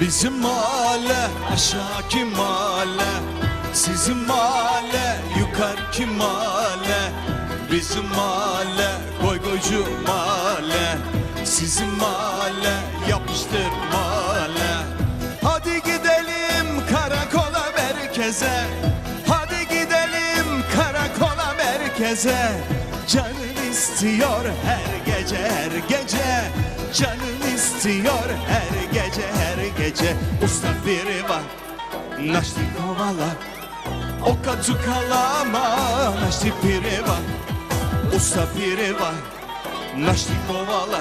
Bizim mahalle aşağıki mahalle. Sizin mahalle yukarıki mahalle. Bizim mahalle goy goycu mahalle. Sizin mahalle yapıştır mahalle. Hadi gidelim karakola merkeze. Hadi gidelim karakola merkeze. Canın istiyor her gece her gece. Canın istiyor her gece. her gece Usta biri var. Naşti kovala O katı kalama. Naşti biri var Usta biri var. Naşti kovala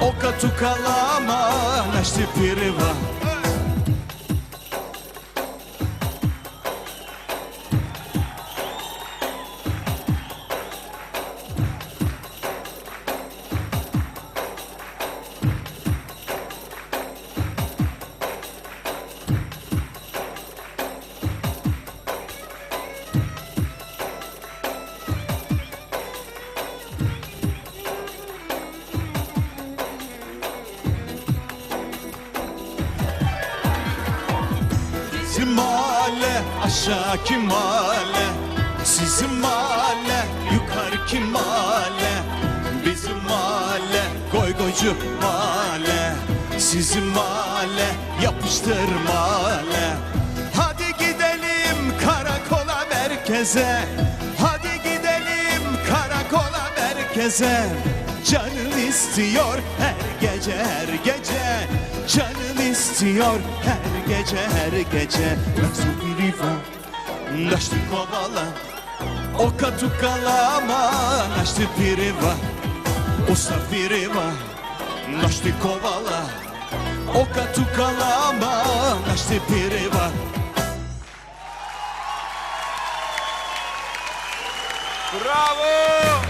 O katı kalama. Naşti biri var Bizim mahalle aşağıki mahalle. Sizin mahalle yukarıki mahalle. Bizim mahalle goy goycu mahalle. Sizin mahalle yapıştır mahalle. Hadi gidelim karakola merkeze. Hadi gidelim karakola merkeze Canın istiyor her gece her gece. Canın istiyor her gece her gece. Nasıl bir riva Naştı kovala O katu kalama Naştı bir riva Usta bir riva Naştı kovala O katu kalama Naştı bir riva Bravo!